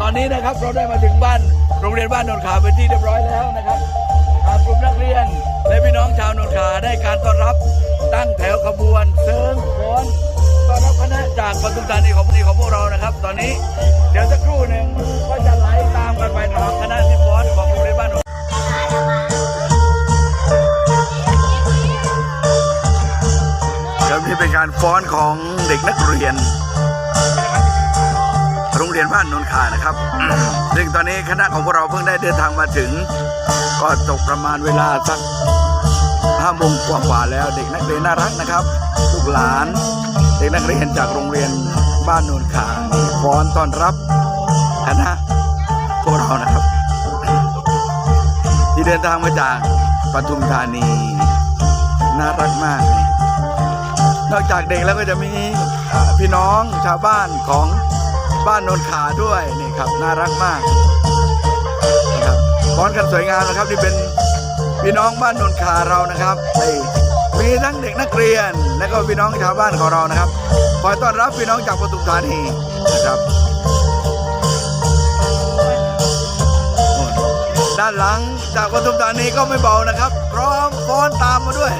ตอนนี้นะครับเราได้มาถึงบ้านโรงเรียนบ้านโนนขาเป็นที่เรียบร้อยแล้วนะครับทางกลุ่มนักเรียน และพี่น้องชาวโนนขาได้การต้อนรับตั้งแถวขบวนเสริมโขนต้อนรับคณะจากปทุมธานีของพวกนี้ของพวกเรานะครับ ตอนนี้เดี๋ยวสักครู่หนึ่งก็จะไหลตามกันไปตามคณะที่ฟ้อนของโรงเรียนบ้านนนครับนี่เป็นการฟ้อนของเด็กนักเรียน รียนบ้านนนทานะครับ ซึ่งตอนนี้คณะของพวกเราเพิ่งได้เดินทางมาถึง ก็ตกประมาณเวลาสักห้าโมงกว่าๆแล้วเด็กนักเรียนน่ารักนะครับลูกหลาน เด็กนักเรียนจากโรงเรียนบ้านนนขาฟ้อนต้อนรับคณะพวกเรานะครับ ที่เดินทางมาจากปทุมธานีน่ารักมาก นอกจากเด็กแล้วก็จะมีพี่น้องชาวบ้านของ บ้านนนขาด้วยนี่ครับน่ารักมากนะครับฟ้อนกันสวยงามนะครับนี่เป็นพี่น้องบ้านนนขาเรานะครับนี่มีทั้งเด็กนักเรียน และก็พี่น้องชาวบ้านของเรานะครับคอยต้อนรับพี่น้องจากปทุมธานีนะครับด้านหลังจากปทุมธานีก็ไม่เบานะครับ พร้อมฟ้อนตามมาด้วย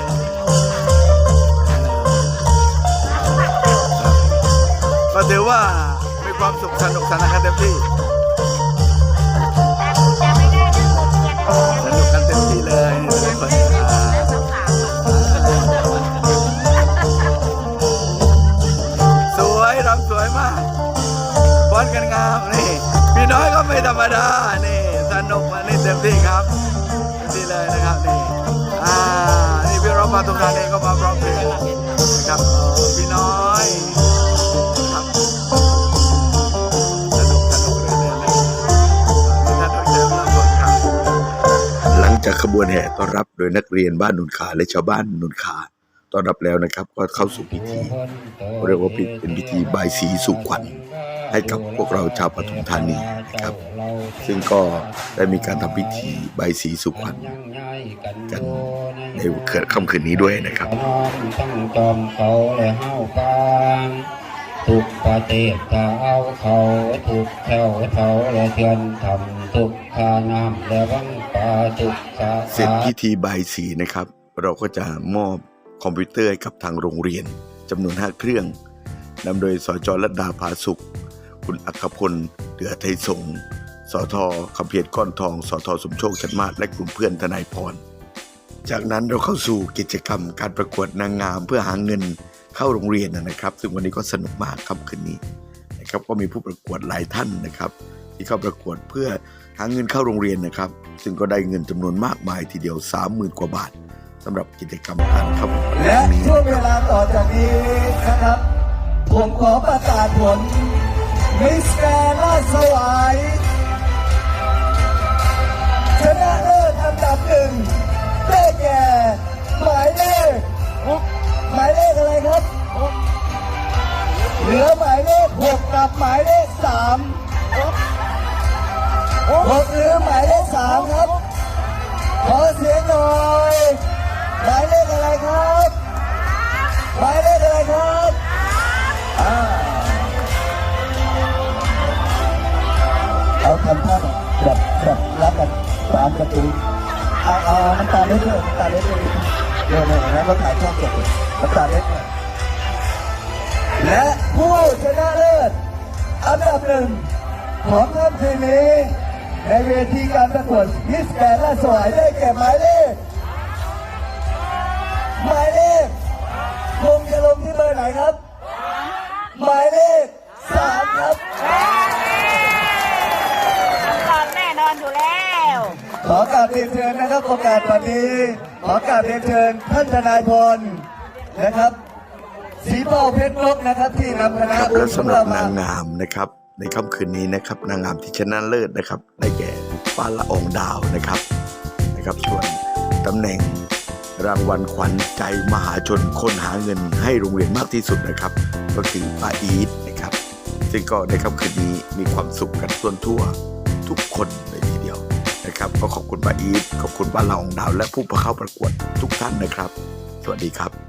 ก็ถือว่า ความสุขสนุกสนานกันเต็มที่สนุกกันเต็มที่เลยนี่ทุกคนอ่าสวยรำสวยมากบอลกันงามนี่พี่น้อยก็ไม่ธรรมดานี่สนุกมานี่เต็มที่ครับเต็มที่เลยนะครับนี่อ่านี่พี่รบมาตรงนั้นเองก็มาพร้อมเพลงนะครับพี่น้อย ขบวนแห่ต้อนรับโดยนักเรียนบ้านนุนขาและชาวบ้านนุนขาต้อนรับแล้วนะครับ ก็เข้าสู่พิธีเรียกว่าเป็นพิธีบายสีสู่ขวัญให้กับพวกเราชาวปทุมธานีนะครับ ซึ่งก็ได้มีการทำพิธีใบสีสู่ขวัญกันในเกิดค่ำคืนนี้ด้วยนะครับ ทุกประเทาเอาเขาทุกแถวเขาและเทียนทำทุกทาน้ำและวังปาทุกสาเสร็จพิธีบายสีนะครับ เราก็จะมอบคอมพิวเตอร์ให้กับทางโรงเรียนจำนวน 5 เครื่องนำโดยสจรัดาภาสุข คุณอัคพลเดือไทยสงฆ์สทคำเพียรก้อนทอง สทสมโชคชัดมาศและกลุ่มเพื่อนทนายพร จากนั้นเราเข้าสู่กิจกรรมการประกวดนางงามเพื่อหาเงิน เข้าโรงเรียนนะครับ ซึ่งวันนี้ก็สนุกมากครับคืนนี้นะครับก็มีผู้ประกวดหลายท่านนะครับ ที่เข้าประกวดเพื่อหาเงินเข้าโรงเรียนนะครับ ซึ่งก็ได้เงินจำนวนมากมายทีเดียว 30,000 กว่าบาทสำหรับกิจกรรมการเข้าประกวดและช่วงเวลาต่อจากนี้นะครับ ผมขอประกาศผลมิสแกรนด์ลาสวายชนะเลิศอันดับหนึ่งได้แก่หมายเลข หมายเลขสามหกหรือหมายเลขสามครับ ขอเสียงหน่อย หมายเลขอะไรครับ หมายเลขอะไรครับอ่าเอาทำท่าแบบแบบรักกันตามกระตุ้นเอาเอาน้ำตาเล็ดด้วยน้ำตาเล็ดด้วยเดี๋ยวเนี่ยนะเราถ่ายทอดสดอยู่น้ำตาเล็ดด้วยและผู้ชนะเลิศ อันดับหนึ่งของค่ำคืนนี้ ในเวทีการประกวดมิสแกรนด์และสวายได้แก่หมายเลขหมายเลขคงจะลงที่เบอร์ไหนครับ หมายเลขสามครับตอนแน่นอนอยู่แล้ว ขอกราบเรียนเชิญนะครับโอกาสวันนี้ ขอกราบเรียนเชิญท่านทนายพลนะครับ สีเป้าเพชรนกนะครับที่นำคณะครับบุและญขอสำงหรับเรามานางงามนะครับ ในค่ำคืนนี้นะครับนางงามที่ชนะเลิศนะครับได้แก่ป้าละอองดาวนะครับนะครับ ส่วนตำแหน่งรางวัลขวัญใจมหาชนคนหาเงินให้โรงเรียนมากที่สุดนะครับ ก็คือป้าอีทนะครับ ซึ่งก็ในค่ำคืนนี้มีความสุขกันทั่วทั่วทุกคนเลยทีเดียวนะครับก็ขอบคุณป้าอีทขอบคุณป้าละอองดาว และผู้เข้าประกวดทุกท่านนะครับ สวัสดีครับ